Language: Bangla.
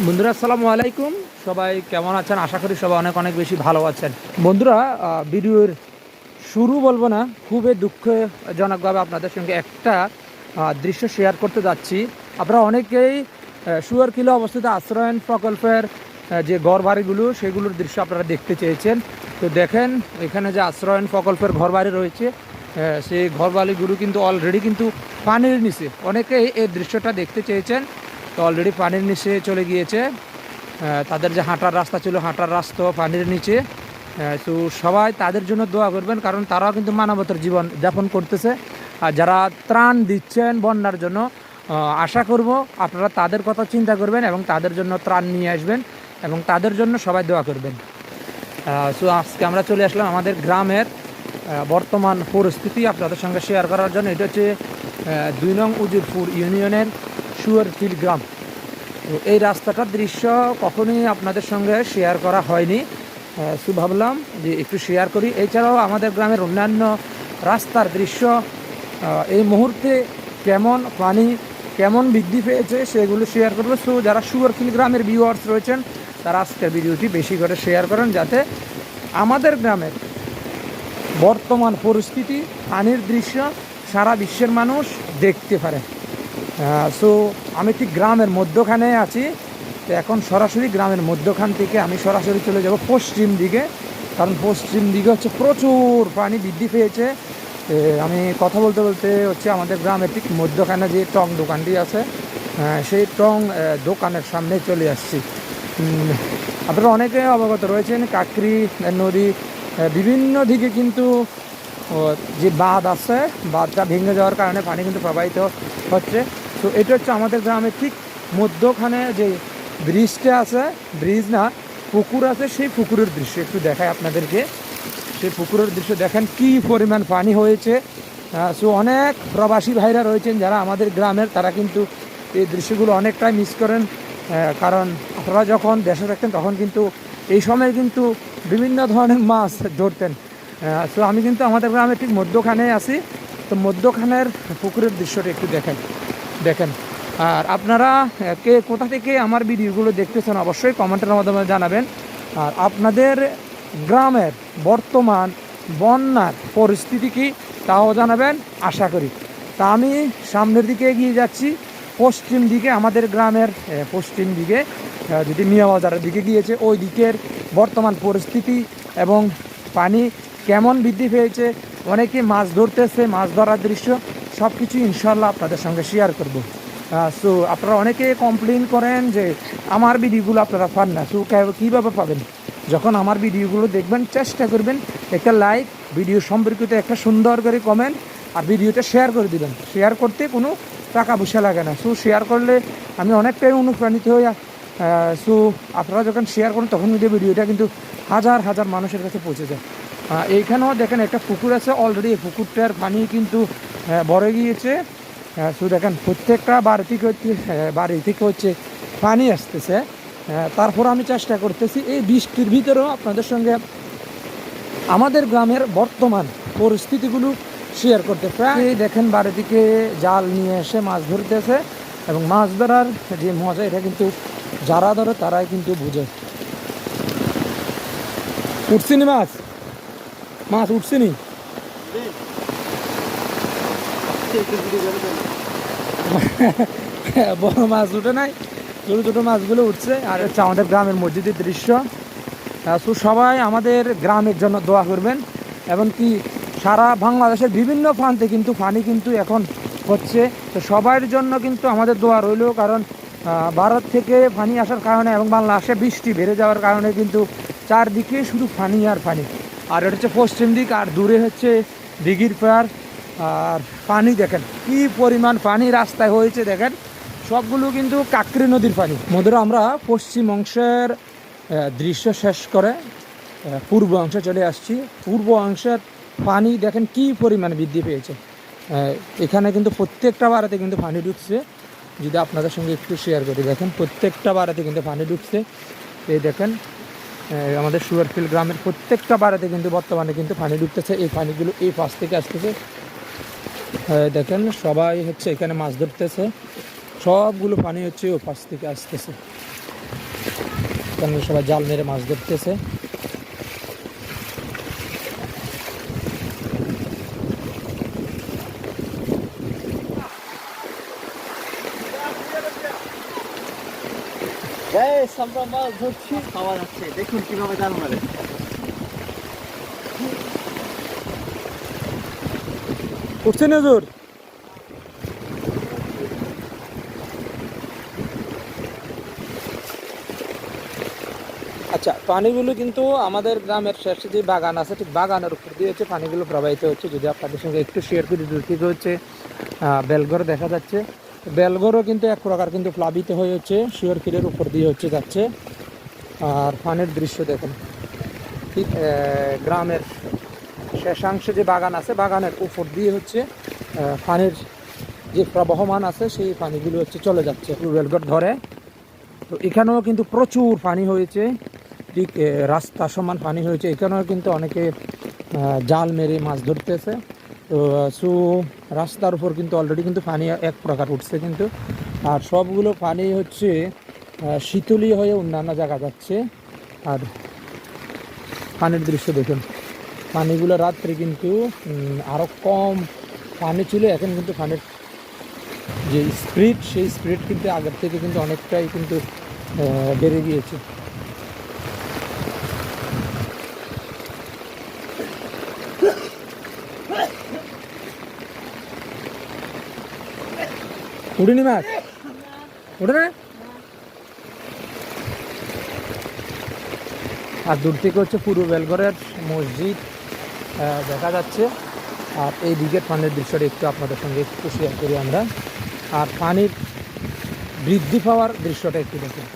বন্ধুরা, আসসালামু আলাইকুম। সবাই কেমন আছেন? আশা করি সবাই অনেক অনেক বেশি ভালো আছেন। বন্ধুরা ভিডিওর শুরু বলব না, খুবই দুঃখজনকভাবে আপনাদের সঙ্গে একটা দৃশ্য শেয়ার করতে যাচ্ছি। আপনারা অনেকেই সুয়ার কিলো অবস্থিত আশ্রয়ন প্রকল্পের যে ঘরবাড়িগুলো, সেগুলোর দৃশ্য আপনারা দেখতে চেয়েছেন। তো দেখেন, এখানে যে আশ্রয়ন প্রকল্পের ঘরবাড়ি রয়েছে সেই ঘরবাড়িগুলো কিন্তু অলরেডি কিন্তু পানির নিচে। অনেকেই এই দৃশ্যটা দেখতে চেয়েছেন। তো অলরেডি পানির নিচে চলে গিয়েছে। তাদের যে হাঁটার রাস্তা ছিল, হাঁটার রাস্তা পানির নিচে। তো সবাই তাদের জন্য দোয়া করবেন, কারণ তারাও কিন্তু মানবতার জীবন যাপন করতেছে। আর যারা ত্রাণ দিচ্ছেন বন্যার জন্য আশা করব আপনারা তাদের কথা চিন্তা করবেন এবং তাদের জন্য ত্রাণ নিয়ে আসবেন এবং তাদের জন্য সবাই দোয়া করবেন। সো আজকে আমরা চলে আসলাম আমাদের গ্রামের বর্তমান পরিস্থিতি আপনাদের সঙ্গে শেয়ার করার জন্য। এটা হচ্ছে দুই নং উজিরপুর ইউনিয়নের সুয়ারফিল গ্রাম তো এই রাস্তাটার দৃশ্য কখনোই আপনাদের সঙ্গে শেয়ার করা হয়নি। সু ভাবলাম যে একটু শেয়ার করি। এছাড়াও আমাদের গ্রামের অন্যান্য রাস্তার দৃশ্য এই মুহূর্তে কেমন পানি, কেমন বৃদ্ধি পেয়েছে সেগুলো শেয়ার করব। সো যারা সুয়ারফিল গ্রামের ভিউয়ার্স রয়েছেন, তারা আজকের ভিডিওটি বেশি করে শেয়ার করেন যাতে আমাদের গ্রামের বর্তমান পরিস্থিতি, পানির দৃশ্য সারা বিশ্বের মানুষ দেখতে পারে। সো আমি ঠিক গ্রামের মধ্যখানে আছি। তো এখন সরাসরি গ্রামের মধ্যখান থেকে আমি সরাসরি চলে যাব পশ্চিম দিকে। কারণ পশ্চিম দিকে হচ্ছে প্রচুর পানি বৃদ্ধি পেয়েছে। আমি কথা বলতে বলতে হচ্ছে আমাদের গ্রামের ঠিক মধ্যখানে যে টং দোকানটি আছে সেই টং দোকানের সামনে চলে আসছি। আপনারা অনেকে অবগত রয়েছেন, কাকরি, নদী বিভিন্ন দিকে কিন্তু যে বাঁধ আছে, বাঁধটা ভেঙে যাওয়ার কারণে পানি কিন্তু প্রবাহিত হচ্ছে। তো এটা হচ্ছে আমাদের গ্রামের ঠিক মধ্যখানে যে ব্রিজটা আছে ব্রিজ না, পুকুর আছে, সেই পুকুরের দৃশ্য। একটু দেখাই আপনাদেরকে। সেই পুকুরের দৃশ্য দেখেন কি পরিমাণ পানি হয়েছে। সো অনেক প্রবাসী ভাইরা রয়েছেন যারা আমাদের গ্রামের, তারা কিন্তু এই দৃশ্যগুলো অনেকটাই মিস করেন। কারণ আপনারা যখন দেশে থাকতেন, তখন কিন্তু এই সময় কিন্তু বিভিন্ন ধরনের মাছ ধরতেন। সো আমি কিন্তু আমাদের গ্রামে ঠিক মধ্যখানে আছি। তো মধ্যখানের পুকুরের দৃশ্যটা একটু দেখেন দেখেন। আর আপনারা কে কোথা থেকে আমার ভিডিওগুলো দেখতেছেন অবশ্যই কমেন্টের মাধ্যমে জানাবেন। আর আপনাদের গ্রামের বর্তমান বন্যার পরিস্থিতি কি তাও জানাবেন, আশা করি। তা আমি সামনের দিকে এগিয়ে যাচ্ছি। পশ্চিম দিকে, আমাদের গ্রামের পশ্চিম দিকে যদি মিয়া বাজারের দিকে গিয়েছে, ওই দিকের বর্তমান পরিস্থিতি এবং পানি কেমন বৃদ্ধি পেয়েছে, অনেকে মাছ ধরতেছে, মাছ ধরার দৃশ্য। সব কিছু ইনশাল্লাহ আপনাদের সঙ্গে শেয়ার করব। সো আপনারা অনেকে কমপ্লেন করেন যে, আমার ভিডিওগুলো আপনারা পান না। সো কীভাবে পাবেন? যখন আমার ভিডিওগুলো দেখবেন, চেষ্টা করবেন একটা লাইক ভিডিও সম্পর্কিত একটা সুন্দর করে কমেন্ট আর ভিডিওটা শেয়ার করে দিবেন। শেয়ার করতে কোনো টাকা পয়সা লাগে না। সো শেয়ার করলে আমি অনেকটাই অনুপ্রাণিত হই। সো আপনারা যখন শেয়ার করেন, তখন কিন্তু ভিডিওটা কিন্তু হাজার হাজার মানুষের কাছে পৌঁছে যায়। এইখানেও দেখেন একটা পুকুর আছে অলরেডি পুকুরটার পানি কিন্তু আহ, ভরে গিয়েছে। সো দেখেন প্রত্যেকটা বাড়ি থেকে হচ্ছে বাড়ি থেকে হচ্ছে পানি আসতেছে। তারপর আমি চেষ্টা করতেছি এই বৃষ্টির ভিতরেও আপনাদের সঙ্গে আমাদের গ্রামের বর্তমান পরিস্থিতিগুলো শেয়ার করতে। প্রায় দেখেন বাড়ি থেকে জাল নিয়ে এসে মাছ ধরতেছে এবং মাছ ধরার যে মজা এটা কিন্তু যারা ধরে তারাই কিন্তু বুঝে। উঠছিনি মাছ? মাছ উঠছিনি? বড় মাছ উঠে নাই, ছোটো ছোটো মাছগুলো উঠছে, আর হচ্ছে আমাদের গ্রামের মসজিদের দৃশ্য। সো সবাই আমাদের গ্রামের জন্য দোয়া করবেন, এমনকি সারা বাংলাদেশের বিভিন্ন প্রান্তে কিন্তু পানি কিন্তু এখন হচ্ছে। তো সবার জন্য কিন্তু আমাদের দোয়া রইল, কারণ ভারত থেকে পানি আসার কারণে এবং বাংলাদেশে বৃষ্টি বেড়ে যাওয়ার কারণে কিন্তু চারদিকে শুধু পানি আর পানি। আর এটা হচ্ছে পশ্চিম দিক, আর দূরে হচ্ছে দিঘির পাড় আর পানি দেখেন, কি পরিমাণ পানি রাস্তায় হয়েছে দেখেন। সবগুলো কিন্তু কাকরি নদীর পানি। মধুরা, আমরা পশ্চিম অংশের দৃশ্য শেষ করে পূর্ব অংশে চলে আসছি। পূর্ব অংশের পানি দেখেন কি পরিমাণ বৃদ্ধি পেয়েছে। এখানে কিন্তু প্রত্যেকটা বাড়িতে কিন্তু পানি ঢুকছে। যদি আপনাদের সঙ্গে একটু শেয়ার করি, দেখেন প্রত্যেকটা বাড়িতে কিন্তু পানি ঢুকছে। এই দেখেন আমাদের সুগারফিল গ্রামের প্রত্যেকটা বাড়িতে কিন্তু বর্তমানে কিন্তু পানি ঢুকতেছে। এই পানিগুলো এই পাশ থেকে আসতেছে। দেখেন, সবাই হচ্ছে এখানে মাছ ধরতেছে। সবগুলো পানি হচ্ছে ও পাশ থেকে আসতেছে। এখানে সবাই জাল মেরে মাছ ধরতেছে। দেখুন কীভাবে জাল মারে। উঠছে নজর। আচ্ছা পানিগুলো কিন্তু আমাদের গ্রামের শেষে যে বাগান আছে, ঠিক বাগানের উপর দিয়ে হচ্ছে পানিগুলো প্রবাহিত হচ্ছে। যদি আপনাদের সঙ্গে একটু শেয়ার করি থেকে হচ্ছে বেলঘর দেখা যাচ্ছে। বেলঘরও কিন্তু এক প্রকার কিন্তু প্লাবিত হয়ে হচ্ছে শিওরকিরের উপর দিয়ে হচ্ছে যাচ্ছে। আর পানির দৃশ্য দেখুন, ঠিক গ্রামের শেষাংশে যে বাগান আছে, বাগানের উপর দিয়ে হচ্ছে পানির যে প্রবহমান আছে, সেই পানিগুলো হচ্ছে চলে যাচ্ছে রেলগট ধরে। তো এখানেও কিন্তু প্রচুর পানি হয়েছে। ঠিক রাস্তা সমান পানি হয়েছে। এখানেও কিন্তু অনেকে জাল মেরে মাছ ধরতেছে। তো সো, রাস্তার উপর কিন্তু অলরেডি কিন্তু পানি এক প্রকার উঠছে কিন্তু। আর সবগুলো পানি হচ্ছে শীতলী হয়ে অন্যান্য জায়গা যাচ্ছে। আর পানির দৃশ্য দেখুন। পানিগুলো রাত্রে কিন্তু আরও কম পানি ছিল। এখন কিন্তু পানির যে স্পিড সেই স্পিড কিন্তু আগের থেকে কিন্তু অনেকটাই কিন্তু বেড়ে গিয়েছে। উঠিনি মাছ উঠে না। আর দূর থেকে হচ্ছে পূর্ব বেলগড়ের মসজিদ। দেখা যাচ্ছে। আর এই দিকের পানির দৃশ্যটা একটু আপনাদের সঙ্গে একটু শেয়ার করি আমরা। আর পানির বৃদ্ধি পাওয়ার দৃশ্যটা একটু দেখুন।